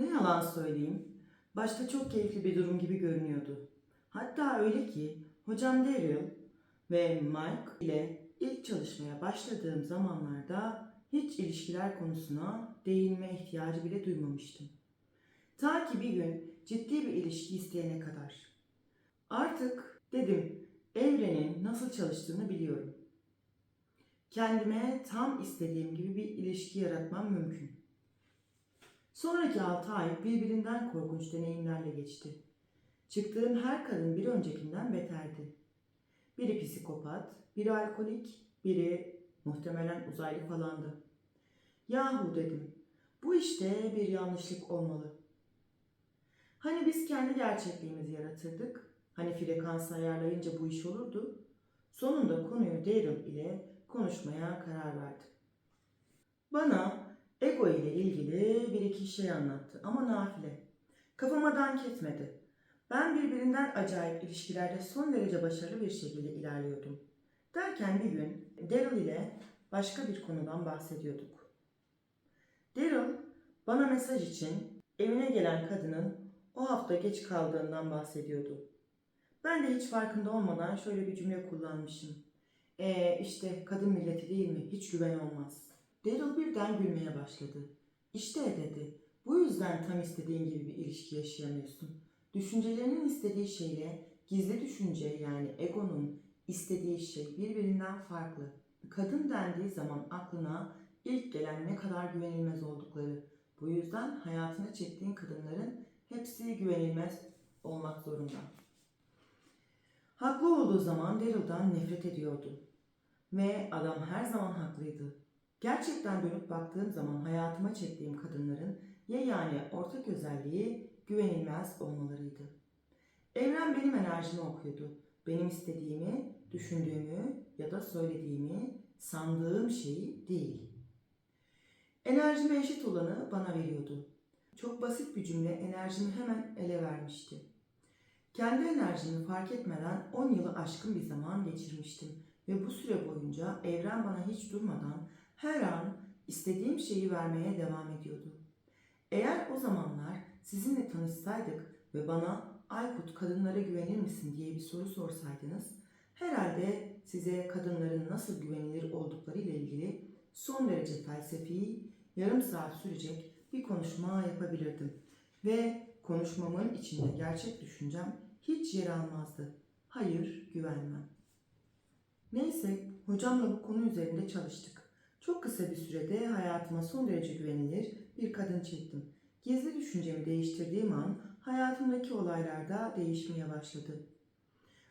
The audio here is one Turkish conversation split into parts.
Ne yalan söyleyeyim. Başta çok keyifli bir durum gibi görünüyordu. Hatta öyle ki hocam Daryl ve Mike ile ilk çalışmaya başladığım zamanlarda hiç ilişkiler konusuna değinme ihtiyacı bile duymamıştım. Ta ki bir gün ciddi bir ilişki isteyene kadar. Artık dedim evrenin nasıl çalıştığını biliyorum. Kendime tam istediğim gibi bir ilişki yaratmam mümkün. Sonraki 6 ay birbirinden korkunç deneyimlerle geçti. Çıktığım her kadın bir öncekinden beterdi. Biri psikopat, biri alkolik, biri muhtemelen uzaylı falandı. Yahu dedim, bu işte bir yanlışlık olmalı. Hani biz kendi gerçekliğimizi yaratırdık, hani frekansı ayarlayınca bu iş olurdu. Sonunda konuyu Daryl ile konuşmaya karar verdim. Bana ilgili bir iki şey anlattı ama nafile. Kafama dank etmedi. Ben birbirinden acayip ilişkilerde son derece başarılı bir şekilde ilerliyordum. Derken bir gün Daryl ile başka bir konudan bahsediyorduk. Daryl bana mesaj için evine gelen kadının o hafta geç kaldığından bahsediyordu. Ben de hiç farkında olmadan şöyle bir cümle kullanmışım. Ee işte kadın milleti değil mi? Hiç güven olmaz. Daryl birden gülmeye başladı. İşte dedi. Bu yüzden tam istediğin gibi bir ilişki yaşayamıyorsun. Düşüncelerinin istediği şeyle gizli düşünce yani egonun istediği şey birbirinden farklı. Kadın dendiği zaman aklına ilk gelen ne kadar güvenilmez oldukları. Bu yüzden hayatına çektiğin kadınların hepsi güvenilmez olmak zorunda. Haklı olduğu zaman Daryl'dan nefret ediyordu. Ve adam her zaman haklıydı. Gerçekten dönüp baktığım zaman hayatıma çektiğim kadınların yegane ortak özelliği güvenilmez olmalarıydı. Evren benim enerjimi okuyordu. Benim istediğimi, düşündüğümü ya da söylediğimi, sandığım şeyi değil. Enerjime eşit olanı bana veriyordu. Çok basit bir cümle enerjimi hemen ele vermişti. Kendi enerjimi fark etmeden 10 yılı aşkın bir zaman geçirmiştim ve bu süre boyunca evren bana hiç durmadan her an istediğim şeyi vermeye devam ediyordu. Eğer o zamanlar sizinle tanışsaydık ve bana Aykut kadınlara güvenir misin diye bir soru sorsaydınız, herhalde size kadınların nasıl güvenilir oldukları ile ilgili son derece felsefi, yarım saat sürecek bir konuşma yapabilirdim. Ve konuşmamın içinde gerçek düşüncem hiç yer almazdı. Hayır, güvenmem. Neyse, hocamla bu konu üzerinde çalıştık. Çok kısa bir sürede hayatıma son derece güvenilir bir kadın çektim. Gizli düşüncemi değiştirdiğim an hayatımdaki olaylar da değişmeye başladı.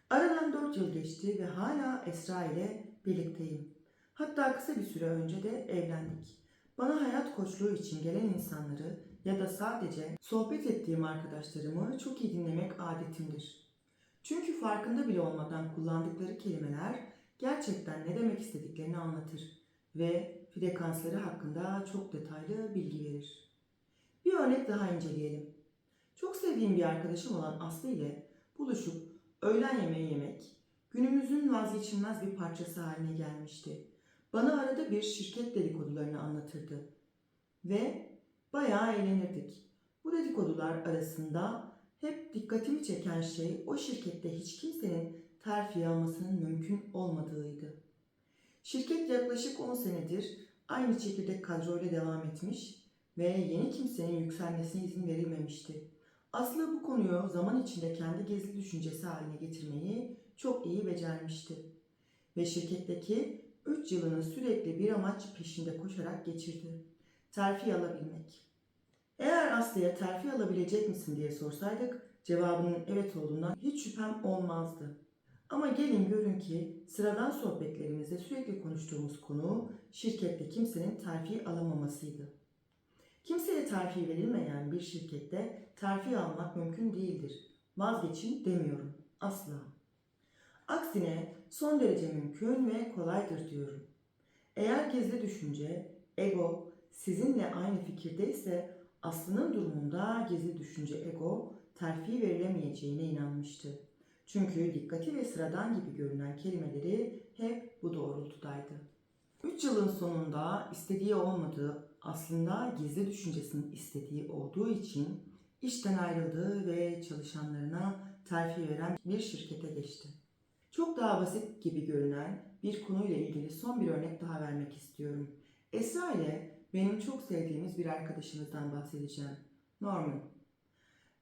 Aradan dört yıl geçti ve hala Esra ile birlikteyim. Hatta kısa bir süre önce de evlendik. Bana hayat koçluğu için gelen insanları ya da sadece sohbet ettiğim arkadaşlarımı çok iyi dinlemek adetimdir. Çünkü farkında bile olmadan kullandıkları kelimeler gerçekten ne demek istediklerini anlatır ve frekansları hakkında çok detaylı bilgi verir. Bir örnek daha inceleyelim. Çok sevdiğim bir arkadaşım olan Aslı ile buluşup öğlen yemeği yemek günümüzün vazgeçilmez bir parçası haline gelmişti. Bana arada bir şirket dedikodularını anlatırdı ve bayağı eğlenirdik. Bu dedikodular arasında hep dikkatimi çeken şey o şirkette hiç kimsenin terfi almasının mümkün olmadığıydı. Şirket yaklaşık 10 senedir aynı çekirdek kadroyla devam etmiş ve yeni kimsenin yükselmesine izin verilmemişti. Aslı bu konuyu zaman içinde kendi gizli düşüncesi haline getirmeyi çok iyi becermişti. Ve şirketteki 3 yılını sürekli bir amaç peşinde koşarak geçirdi. Terfi alabilmek. Eğer Aslı'ya terfi alabilecek misin diye sorsaydık cevabının evet olduğundan hiç şüphem olmazdı. Ama gelin görün ki sıradan sohbetlerimizde sürekli konuştuğumuz konu şirkette kimsenin terfi alamamasıydı. Kimseye terfi verilmeyen bir şirkette terfi almak mümkün değildir. Vazgeçin demiyorum. Asla. Aksine son derece mümkün ve kolaydır diyorum. Eğer gizli düşünce, ego sizinle aynı fikirdeyse Aslı'nın durumunda gizli düşünce ego terfi verilemeyeceğine inanmıştı. Çünkü dikkati ve sıradan gibi görünen kelimeleri hep bu doğrultudaydı. 3 yılın sonunda istediği olmadığı aslında gizli düşüncesinin istediği olduğu için işten ayrıldığı ve çalışanlarına terfi veren bir şirkete geçti. Çok daha basit gibi görünen bir konuyla ilgili son bir örnek daha vermek istiyorum. Esra ile benim çok sevdiğimiz bir arkadaşımızdan bahsedeceğim. Norman.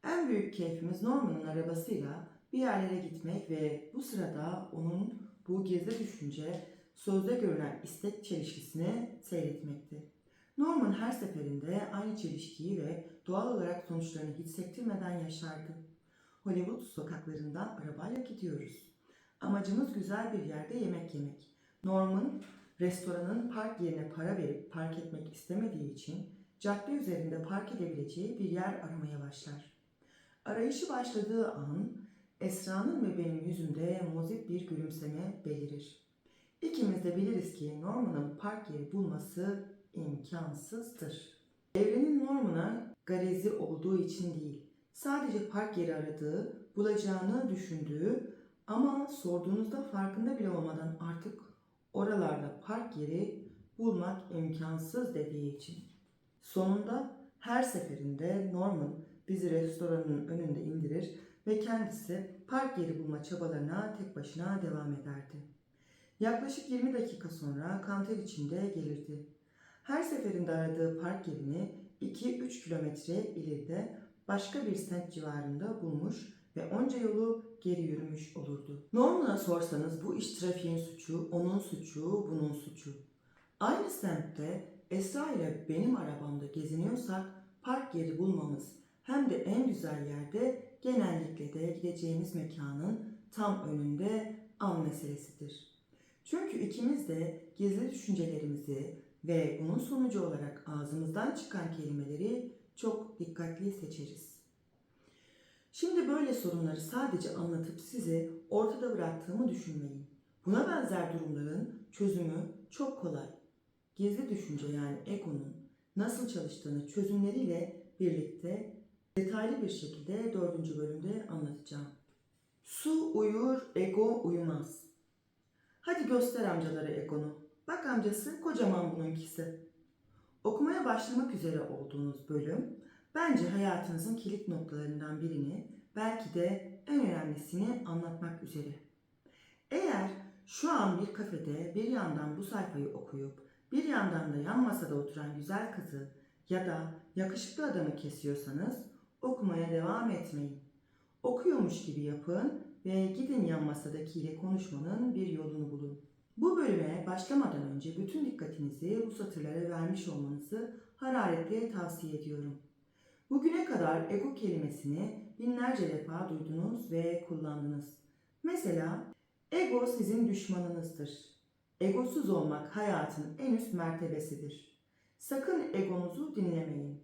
En büyük keyfimiz Norman'ın arabasıyla bir yerlere gitmek ve bu sırada onun bu gizli düşünce, sözde görünen istek çelişkisini seyretmekti. Norman her seferinde aynı çelişkiyi ve doğal olarak sonuçlarını hiç sektirmeden yaşardı. Hollywood sokaklarından arabayla gidiyoruz. Amacımız güzel bir yerde yemek yemek. Norman, restoranın park yerine para verip park etmek istemediği için cadde üzerinde park edebileceği bir yer aramaya başlar. Arayışı başladığı an Esra'nın ve benim yüzümde muzip bir gülümseme belirir. İkimiz de biliriz ki Norman'ın park yeri bulması imkansızdır. Evrenin Norman'a garezi olduğu için değil, sadece park yeri aradığı, bulacağını düşündüğü ama sorduğunuzda farkında bile olmadan artık oralarda park yeri bulmak imkansız dediği için. Sonunda her seferinde Norman bizi restoranın önünde indirir ve kendisi park yeri bulma çabalarına tek başına devam ederdi. Yaklaşık 20 dakika sonra kanter içinde gelirdi. Her seferinde aradığı park yerini 2-3 kilometre ileride başka bir semt civarında bulmuş ve onca yolu geri yürümüş olurdu. Norman'a sorsanız bu iş trafiğin suçu, onun suçu, bunun suçu. Aynı semtte Esra ile benim arabamda geziniyorsak park yeri bulmamız hem de en güzel yerde genellikle de gideceğimiz mekanın tam önünde an meselesidir. Çünkü ikimiz de gizli düşüncelerimizi ve bunun sonucu olarak ağzımızdan çıkan kelimeleri çok dikkatli seçeriz. Şimdi böyle sorunları sadece anlatıp sizi ortada bıraktığımı düşünmeyin. Buna benzer durumların çözümü çok kolay. Gizli düşünce yani egonun nasıl çalıştığını çözümleriyle birlikte detaylı bir şekilde dördüncü bölümde anlatacağım. Su uyur, ego uyumaz. Hadi göster amcalara egonu. Bak amcası kocaman bununkisi. Okumaya başlamak üzere olduğunuz bölüm bence hayatınızın kilit noktalarından birini belki de en önemlisini anlatmak üzere. Eğer şu an bir kafede bir yandan bu sayfayı okuyup bir yandan da yan masada oturan güzel kızı ya da yakışıklı adamı kesiyorsanız okumaya devam etmeyin. Okuyormuş gibi yapın ve gidin yan masadakiyle konuşmanın bir yolunu bulun. Bu bölüme başlamadan önce bütün dikkatinizi bu satırlara vermiş olmanızı hararetle tavsiye ediyorum. Bugüne kadar ego kelimesini binlerce defa duydunuz ve kullandınız. Mesela ego sizin düşmanınızdır. Egosuz olmak hayatın en üst mertebesidir. Sakın egonuzu dinlemeyin.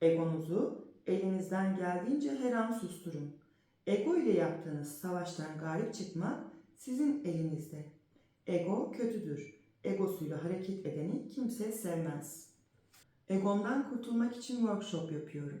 Egonuzu elinizden geldiğince her an susturun. Ego ile yaptığınız savaştan galip çıkmak sizin elinizde. Ego kötüdür. Egosuyla hareket edeni kimse sevmez. Egomdan kurtulmak için workshop yapıyorum.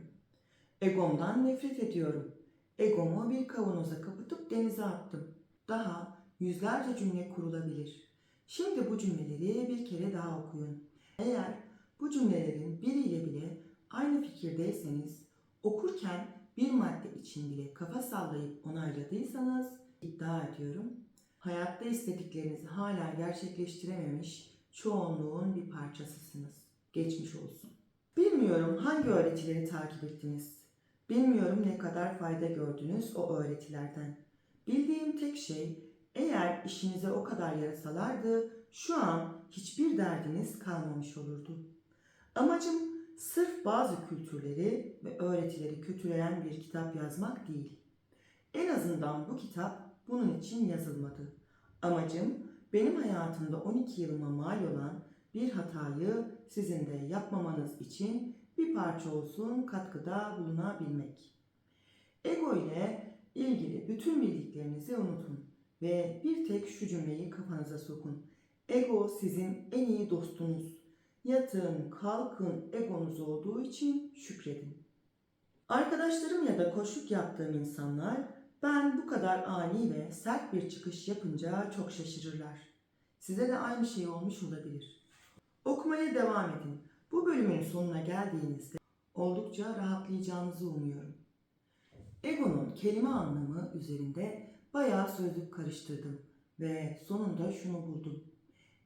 Egomdan nefret ediyorum. Egomu bir kavanoza kapatıp denize attım. Daha yüzlerce cümle kurulabilir. Şimdi bu cümleleri bir kere daha okuyun. Eğer bu cümlelerin biriyle bile aynı fikirdeyseniz okurken bir madde için bile kafa sallayıp onayladıysanız iddia ediyorum hayatta istediklerinizi hala gerçekleştirememiş çoğunluğun bir parçasısınız. Geçmiş olsun. Bilmiyorum hangi öğretileri takip ettiniz. Bilmiyorum ne kadar fayda gördünüz o öğretilerden. Bildiğim tek şey eğer işinize o kadar yarasalardı şu an hiçbir derdiniz kalmamış olurdu. Amacım sırf bazı kültürleri ve öğretileri kötüleyen bir kitap yazmak değil. En azından bu kitap bunun için yazılmadı. Amacım benim hayatımda 12 yılıma mal olan bir hatayı sizin de yapmamanız için bir parça olsun katkıda bulunabilmek. Ego ile ilgili bütün bildiklerinizi unutun ve bir tek şu cümleyi kafanıza sokun. Ego sizin en iyi dostunuz. Yatın, kalkın egonuz olduğu için şükredin. Arkadaşlarım ya da koşuk yaptığım insanlar ben bu kadar ani ve sert bir çıkış yapınca çok şaşırırlar. Size de aynı şey olmuş olabilir. Okumaya devam edin. Bu bölümün sonuna geldiğinizde oldukça rahatlayacağınızı umuyorum. Ego'nun kelime anlamı üzerinde bayağı sözlük karıştırdım ve sonunda şunu buldum.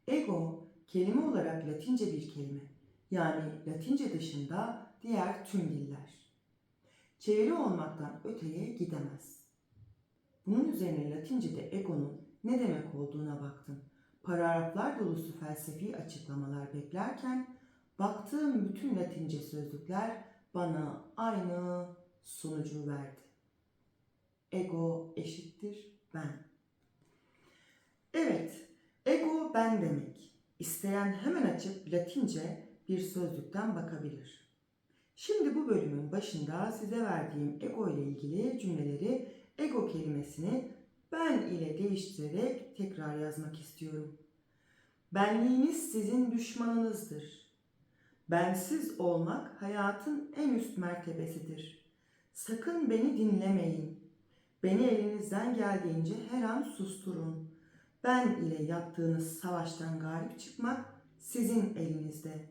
Ego kelime olarak Latince bir kelime. Yani Latince dışında diğer tüm diller. Çeviri olmaktan öteye gidemez. Bunun üzerine Latince'de egonun ne demek olduğuna baktım. Paragraflar dolusu felsefi açıklamalar beklerken baktığım bütün Latince sözlükler bana aynı sonucu verdi. Ego eşittir ben. Evet, ego ben demek. İsteyen hemen açıp Latince bir sözlükten bakabilir. Şimdi bu bölümün başında size verdiğim ego ile ilgili cümleleri ego kelimesini ben ile değiştirerek tekrar yazmak istiyorum. Benliğiniz sizin düşmanınızdır. Bensiz olmak hayatın en üst mertebesidir. Sakın beni dinlemeyin. Beni elinizden geldiğince her an susturun. Ben ile yaptığınız savaştan galip çıkmak sizin elinizde.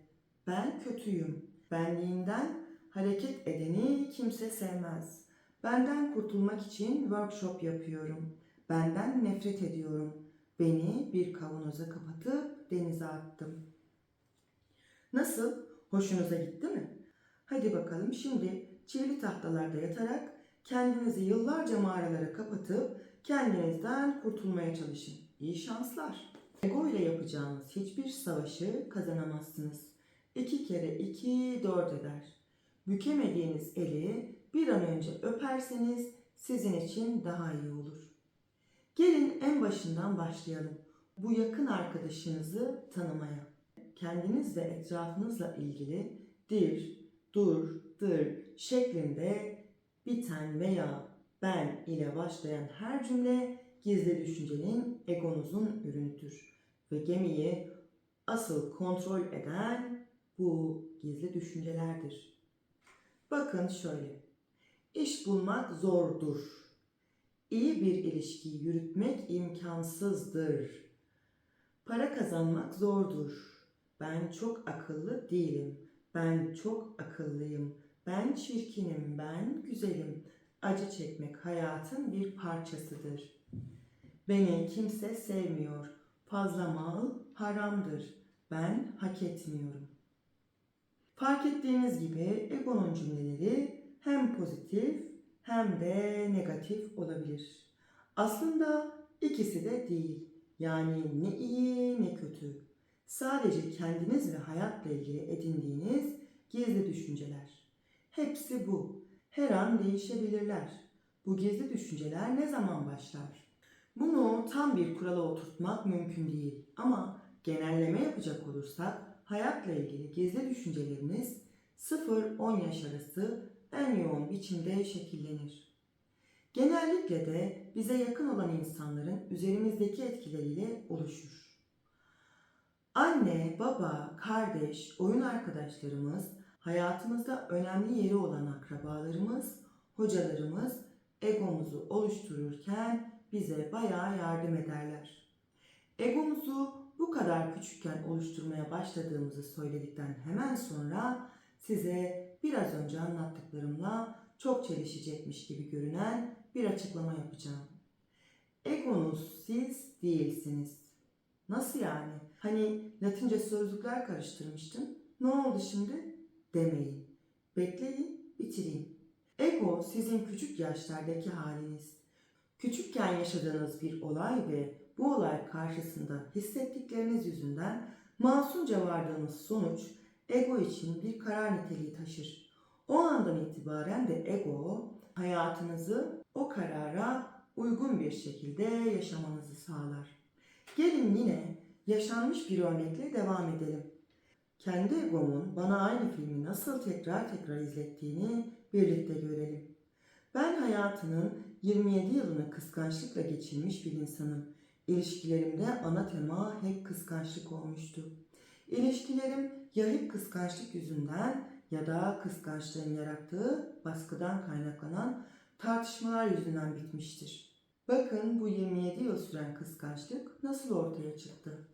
Ben kötüyüm. Benliğinden hareket edeni kimse sevmez. Benden kurtulmak için workshop yapıyorum. Benden nefret ediyorum. Beni bir kavanoza kapatıp denize attım. Nasıl? Hoşunuza gitti mi? Hadi bakalım şimdi çivili tahtalarda yatarak kendinizi yıllarca mağaralara kapatıp kendinizden kurtulmaya çalışın. İyi şanslar. Ego ile yapacağınız hiçbir savaşı kazanamazsınız. İki kere iki dört eder. Bükemediğiniz eli bir an önce öperseniz sizin için daha iyi olur. Gelin en başından başlayalım. Bu yakın arkadaşınızı tanımaya. Kendiniz ve etrafınızla ilgili dir, dur, dır şeklinde biten veya ben ile başlayan her cümle gizli düşüncenin egonuzun ürünüdür. Ve gemiyi asıl kontrol eden bu gizli düşüncelerdir. Bakın şöyle. İş bulmak zordur. İyi bir ilişki yürütmek imkansızdır. Para kazanmak zordur. Ben çok akıllı değilim. Ben çok akıllıyım. Ben çirkinim, ben güzelim. Acı çekmek hayatın bir parçasıdır. Beni kimse sevmiyor. Fazla mal haramdır. Ben hak etmiyorum. Fark ettiğiniz gibi egonun cümleleri hem pozitif hem de negatif olabilir. Aslında ikisi de değil. Yani ne iyi ne kötü. Sadece kendiniz ve hayatla ilgili edindiğiniz gizli düşünceler. Hepsi bu. Her an değişebilirler. Bu gizli düşünceler ne zaman başlar? Bunu tam bir kurala oturtmak mümkün değil. Ama genelleme yapacak olursak hayatla ilgili gizli düşünceleriniz 0-10 yaş arası en yoğun biçimde şekillenir. Genellikle de bize yakın olan insanların üzerimizdeki etkileriyle oluşur. Anne, baba, kardeş, oyun arkadaşlarımız, hayatımızda önemli yeri olan akrabalarımız, hocalarımız egomuzu oluştururken bize bayağı yardım ederler. Egomuzu bu kadar küçükken oluşturmaya başladığımızı söyledikten hemen sonra size biraz önce anlattıklarımla çok çelişecekmiş gibi görünen bir açıklama yapacağım. Egonuz siz değilsiniz. Nasıl yani? Hani Latince sözlükler karıştırmıştım. Ne oldu şimdi? Demeyin. Bekleyin, bitireyim. Ego sizin küçük yaşlardaki haliniz. Küçükken yaşadığınız bir olay ve bu olay karşısında hissettikleriniz yüzünden masumca vardığınız sonuç ego için bir karar niteliği taşır. O andan itibaren de ego hayatınızı o karara uygun bir şekilde yaşamanızı sağlar. Gelin yine yaşanmış bir örnekle devam edelim. Kendi egomun bana aynı filmi nasıl tekrar tekrar izlettiğini birlikte görelim. Ben hayatının 27 yılını kıskançlıkla geçirmiş bir insanım. İlişkilerimde ana tema hep kıskançlık olmuştu. İlişkilerim ya hep kıskançlık yüzünden ya da kıskançlığın yarattığı baskıdan kaynaklanan tartışmalar yüzünden bitmiştir. Bakın bu 27 yıl süren kıskançlık nasıl ortaya çıktı?